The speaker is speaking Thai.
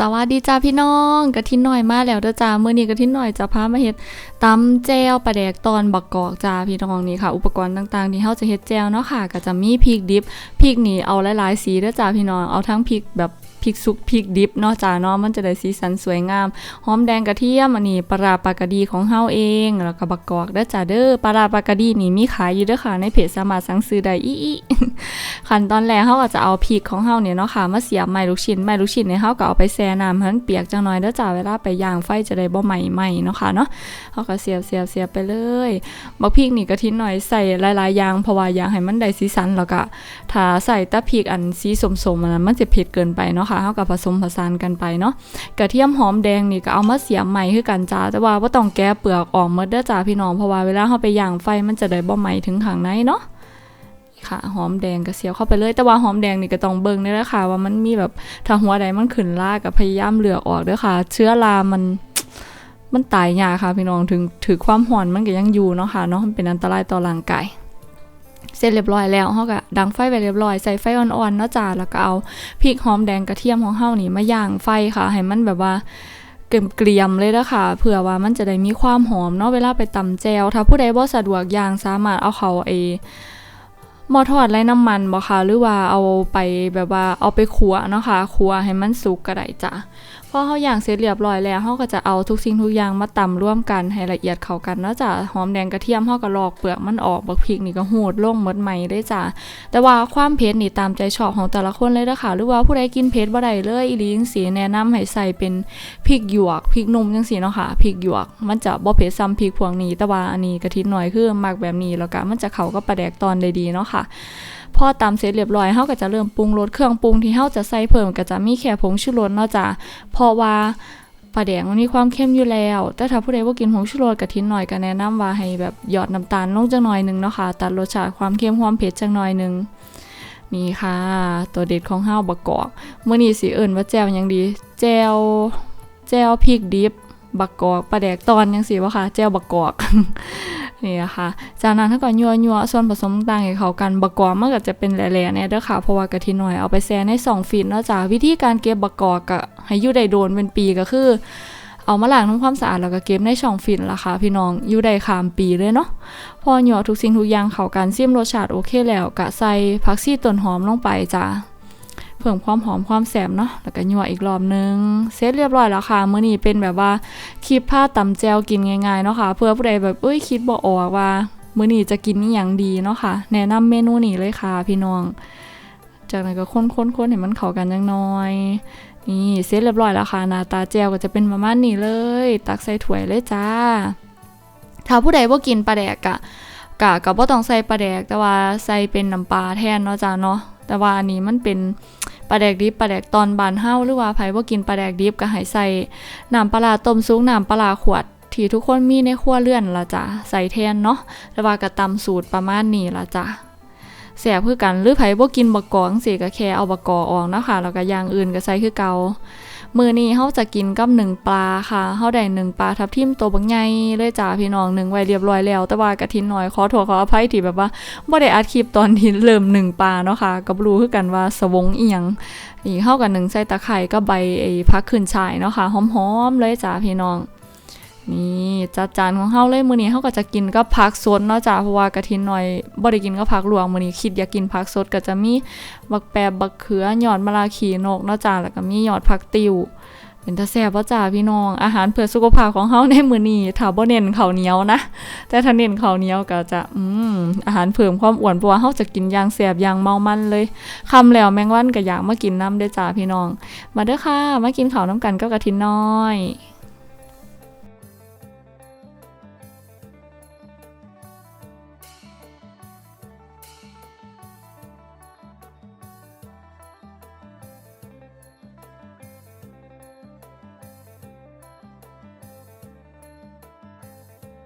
สวัสดีจ้าพี่น้องกะทินหน่อยมาแล้วเด้อจ้าเมื่อนี้กะทินหน่อยจะพามาเฮ็ดตำแจวปลาแดกตอนบักกอกจ้าพี่น้องนี่ค่ะ อุปกรณ์ต่างๆที่เฮาจะเฮ็ดแจวเนาะค่ะ ก็จะมีพริกดิบพริกนี่เอาหลายๆสีเด้อจ้าพี่น้องเอาทั้งพริกแบบ ริกสุกพริกดิบเนาะจ้าเนาะมันจะได้สีสันสวยงาม หอมแดงกระเทียมอันนี้ปลาปากระดีของเฮาเอง แล้วก็บักกอกเด้อจ้าเด้อปลาปากระดีนี่มีขายอยู่เด้อค่ะในเพจสามารถสั่งซื้อได้อีขั้นตอนแรกเขาก็จะเอาพริกของเฮาเนี่ยเนาะค่ะมาเสียบไม้ลูกชิ้นไม้ลูกชิ้นเนี่ยเฮาก็เอาไปแช่น้ำให้มันเปียกจังหน่อยเด้อจ้าเวลาไปย่างไฟจะได้บ่ไหม้ไหม้เนาะค่ะเนาะเฮาก็เสียบเสียบเสียบไปเลยบักพริกนี่กระทิหน่อยใส่หลายๆอย่างเพราะว่าอยากให้มันได้สีสันแล้วก็ถ้าใส่ตะพริกอันสีสมๆอันนั้นมันจะเผ็ดเกินไปเนาะค่ะเฮาก็ผสมผสานกันไปเนาะกระเทียมหอมแดงนี่ก็เอามาเสียบใหม่คือกันจ้าแต่ว่าบ่ต้องแกะเปลือกออกหมดเด้อจ้าพี่น้องเพราะว่าเวลาเฮาไปย่างไฟมันจะได้บ่ไหม้ถึงข้างในเนาะค่ะหอมแดงก็เสียบเข้าไปเลยแต่ว่าหอมแดงนี่ก็ต้องเบิ่งด้วยนะคะว่ามันมีแบบถ้าหัวใดมันขึ้นราก็พยายามเหลือกออกด้วยค่ะ เชื้อรามันมันตายยากค่ะพี่น้องถึงถือความห่อนมันก็ยังอยู่เนาะค่ะเนาะมันเป็นอันตรายต่อร่างกาย เสร็จเรียบร้อยแล้วเฮาก็ดังไฟไปเรียบร้อยใส่ไฟอ่อนๆเนาะจ้าแล้วก็เอาพริกหอมแดงกระเทียมของเฮานี่มาย่างไฟค่ะ ให้มันแบบว่าเกรียมๆเลยนะคะเผื่อว่ามันจะได้มีความหอมเนาะเวลาไปตำแจวถ้าผู้ใดบ่สะดวกย่างสามารถเอาเขาไอหม้อทอดไร้น้ำมันบ่คะหรือว่าเอาไปแบบว่าเอาไปขัวเนาะค่ะขัวให้มันสุกก็ได้จ้ะ อเฮาย่างเสร็จเรียบร้อยแล้วเฮาก็จะเอาทุกสิ่งทุกอย่างมาตำร่วมกันให้ละเอียดเข้ากันเนาะจ้ะหอมแดงกระเทียมเฮาก็ลอกเปลือกมันออกบักพริกนี่ก็หูดลงหมดใหม่ได้จ้ะแต่ว่าความเผ็ดนี่ตามใจชอบของแต่ละคนเลยเด้อค่ะหรือว่าผู้ใดกินเผ็ดบ่ได้เลยอีลีจังซี่แนะนำให้ใส่เป็นพริกหยวกพริกนุ่มจังซี่เนาะค่ะพริกหยวก มันจะบ่เผ็ดซ้ำพริกพวกนี้แต่ว่าอันนี้กะทิหน่อยคือมักแบบนี้แล้วก็มันจะเข้ากับปลาแดกตอนได้ดีเนาะค่ะพอตำเสร็จเรียบร้อยเฮาก็จะเริ่มปรุงรสเครื่องปรุงที่เฮาจะใส่เพิ่มก็จะมีแค่ผงชูรสเนาะจ้ะเพราะว่าปลาแดงมันมีความเข้มอยู่แล้ว แต่ถ้าผู้ใดบ่ากินผงชูรสกะทิหน่อยก็แนะนำว่าให้แบบหยอดน้ำตาลลงจักหน่อยหนึงเนาะค่ะตัดรสชาติความเข้มความเผ็ดจักหน่อยหนึงนี่ค่ะ ตัวเด็ดของเฮาบักกอกเมื้อนี้สิเอิ้นว่าแจวยังดี แจวแจวพริกดิบบักกอกปลาแดกตอนยังสิวะค่ะแจวบักกอก นี่นะคะ จากนั้นถ้าก่อนยัวยัวส่วนผสมต่างๆให้เข้ากันบักอมันก็จะเป็นแหล่ๆเนี่ยเด้อค่ะเพราะว่ากะทิหน่อยเอาไปแช่ในสองฟินนาะจ้ะวิธีการเก็บบักกอกก็ให้อยู่ได้โดนเป็นปีก็คือ เอามาล้างทำความสะอาดแล้วก็เก็บในช่องฟินละค่ะพี่น้องอยู่ได้ขามปีเลยเนาะพอหยอทุกสิ่งทุกอย่างเข้ากันซิมรสชาติโอเคแล้วก็ใส่ผักชีต้นหอมลงไปจ้ะ เพิ่มความหอมความแสบเนาะแล้วก็ยั่วอีกรอบนึงเสร็จเรียบร้อยแล้วค่ะมื้อนี้เป็นแบบว่าคลิปผ้าตำแจวกินง่ายๆเนาะค่ะเพื่อผู้ใดแบบเอ้ยคิดบ่ออกว่ามื้อนี้จะกินนี่อย่างดีเนาะค่ะ แนะนำเมนูนี้เลยค่ะพี่น้อง จากนั้นก็ค้นๆๆให้มันเข้ากันจังน้อยนี่เสร็จเรียบร้อยแล้วค่ะหน้าตาแจวก็จะเป็นประมาณนี้เลย ตักใส่ถ้วยเลยจ้า ถ้าผู้ใดบ่กินปลาแดกอะกะก็บ่ต้องใส่ปลาแดกแต่ว่าใส่เป็นน้ำปลาแทนเนาะจ้าเนาะ แต่ว่าอันนี้มันเป็นปลาแดกดิบปลาแดกตอนบานเฮาหรือว่าไผบ่กินปลาแดกดิบก็ให้ใส่น้ำปลาต้มซุกน้ำปลาขวดที่ทุกคนมีในครัวเลื่อนละจ้ะใส่แทนเนาะแต่ว่าก็ตำสูตรประมาณนี้ละจ้ะแสบคือกันหรือไผบ่กินบะกอกจังซี่ก็แค่เอาบะกอกออกเนาะค่ะแล้วก็อย่างอื่นก็ใส่คือเกา มื้อนี้เฮาจะกินกับหนึ่งปลาค่ะเฮาได้หนึ่งปลาทับทิมตัวบักใหญ่เลยจ้าพี่น้องหนึ่งไว้เรียบร้อยแล้ว แต่ว่ากะทินน้อยขอถั่วขออภัยที่แบบว่าบ่ได้อัดคลิปตอนที่เริ่มหนึ่งปลาเนาะค่ะก็บ่รู้คือกันว่าสวงเอียงนี่เข้ากันหนึ่งใส่ตะไคร้ก็ใบไอ้พักขึ้นชายเนาะค่ะหอมๆเลยจ้าพี่น้อง นี่จัดจานของเฮาเลยมื้อนี้เฮาก็จะกินกับผักสดเนาะจ้าเพราะว่ากะทิน้อยบ่ได้กินกับผักหลวกมื้อนี้คิดอยากกินผักสดก็จะมีบักแปบบักเขือหยอดมะลาขีนกเนาะจ้าแล้วก็มีหยอดผักติวเป็นตาแซ่บบ่จ้าพี่น้อง อาหารเพื่อสุขภาพของเฮาในมื้อนี้ถ้าบ่เน้นข้าวเหนียวนะ แต่ถ้าเน้นข้าวเหนียวก็จะอืมอาหารเพิ่มความอ้วนเพราะว่าเฮาจะกินอย่างแซ่บอย่างเมามันเลยคำแล้วแมงวันก็อยากมากินน้ำเด้จ้าพี่น้อง มาเด้อค่ะ มากินข้าวน้ำกันกับกะทิน้อย